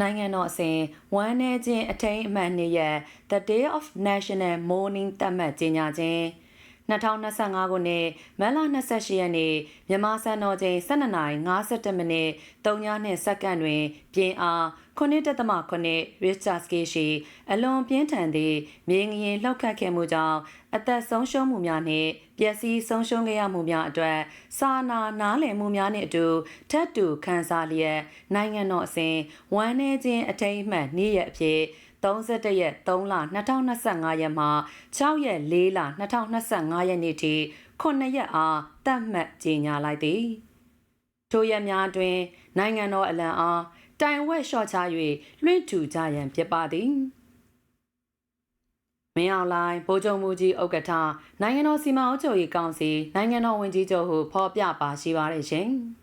နိုင်ငံတော်အစဉ်ဝမ်းနည်းခြင်းအထိမ်းအမှတ်နေ့ရက် The Day of National Mourning သတ်မှတ်ကြေညာခြင်း 2025ခုနှစ်မတ်လ28ရက်နေ့မြန်မာစံတော်ချိန်12:57မိနစ်3နှစ်စက္ကန့်တွင် ပြင်အား9.8 Richter scale ရှိအလွန်ပြင်းထန်သည့်မြေငရင်လှောက်ခတ်ခဲ့မှုကြောင့်အသက်ဆုံးရှုံးမှုများနှင့်ပျက်စီးဆုံးရှုံးခဲ့ရမှုများအတွက်စာနာနားလည်မှုများနှင့်အတူထပ်တူခံစားလျက်နိုင်ငံတော်အစဉ်ဝမ်းနည်းခြင်းအထိမ်းအမှတ်နေ့ရက်အဖြစ် 31ရက်3လ2025ရက်မှ6ရက်4လ2025ရက်နေ့ထိ9ရက်အားတတ်မှတ်ကြေညာလိုက်သည်ထိုရက်များတွင် နိုင်ငံတော်အလံအားတိုင်ဝက်လျှော့ချ၍လွှင့်ထူကြရန်ဖြစ်ပါသည်မင်းအောင်လိုင်းဗိုလ်ချုပ်မူကြီးဥက္ကဋ္ဌနိုင်ငံတော်စီမံအုပ်ချုပ်ရေးကောင်စီနိုင်ငံတော်ဝန်ကြီးချုပ်ဟုဖော်ပြပါရှိပါတယ်ရှင်။